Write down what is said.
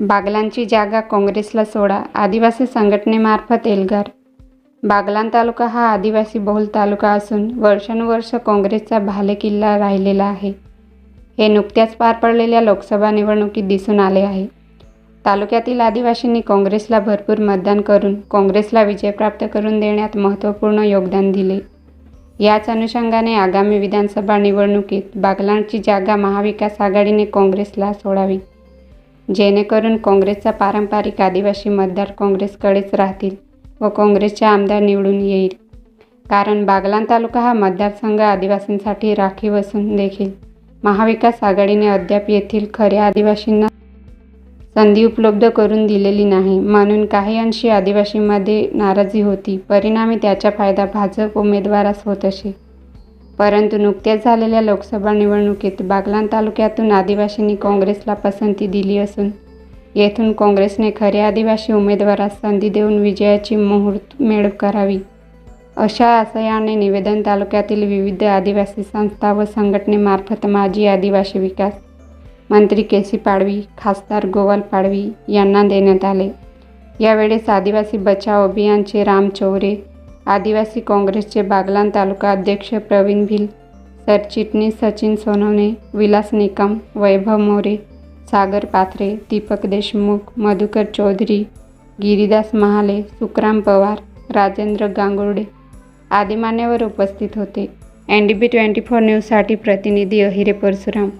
बागलांची जागा काँग्रेसला सोडा आदिवासी संघटनेमार्फत एल्गार. बागलान तालुका हा आदिवासी बहुल तालुका असून वर्षानुवर्ष काँग्रेसचा भालेकिल्ला राहिलेला आहे. हे नुकत्याच पार पडलेल्या लोकसभा निवडणुकीत दिसून आले आहे. तालुक्यातील आदिवासींनी काँग्रेसला भरपूर मतदान करून काँग्रेसला विजय प्राप्त करून देण्यात महत्त्वपूर्ण योगदान दिले. याच अनुषंगाने आगामी विधानसभा निवडणुकीत बागलांची जागा महाविकास आघाडीने काँग्रेसला सोडावी. जेणेकरून काँग्रेसचा पारंपरिक आदिवासी मतदार काँग्रेसकडेच राहतील व काँग्रेसचे आमदार निवडून येईल. कारण बागलाण तालुका हा मतदारसंघ आदिवासींसाठी राखीव असून देखील महाविकास आघाडीने अद्याप येथील खऱ्या आदिवासींना संधी उपलब्ध करून दिलेली नाही. म्हणून काही अंशी आदिवासींमध्ये नाराजी होती. परिणामी त्याचा फायदा भाजप उमेदवारास होत असे. परंतु नुकत्याच झालेल्या लोकसभा निवडणुकीत बागलाण तालुक्यातून आदिवासींनी काँग्रेसला पसंती दिली असून येथून काँग्रेसने खऱ्या आदिवासी उमेदवारास संधी देऊन विजयाची मुहूर्त मेळ करावी. अशा आशयाने निवेदन तालुक्यातील विविध आदिवासी संस्था व संघटनेमार्फत माजी आदिवासी विकास मंत्री के सी पाडवी खासदार गोवाल पाडवी यांना देण्यात आले. यावेळेस आदिवासी बचाव अभियानचे राम चौरे आदिवासी काँग्रेसचे बागलान तालुका अध्यक्ष प्रवीण भिल सरचिटणीस सचिन सोनवणे विलास निकम वैभव मोरे सागर पाथरे दीपक देशमुख मधुकर चौधरी गिरीदास महाले सुखराम पवार राजेंद्र गांगुर्डे आदी मान्यवर उपस्थित होते. N D B twenty four न्यूजसाठी प्रतिनिधी अहिरे परशुराम.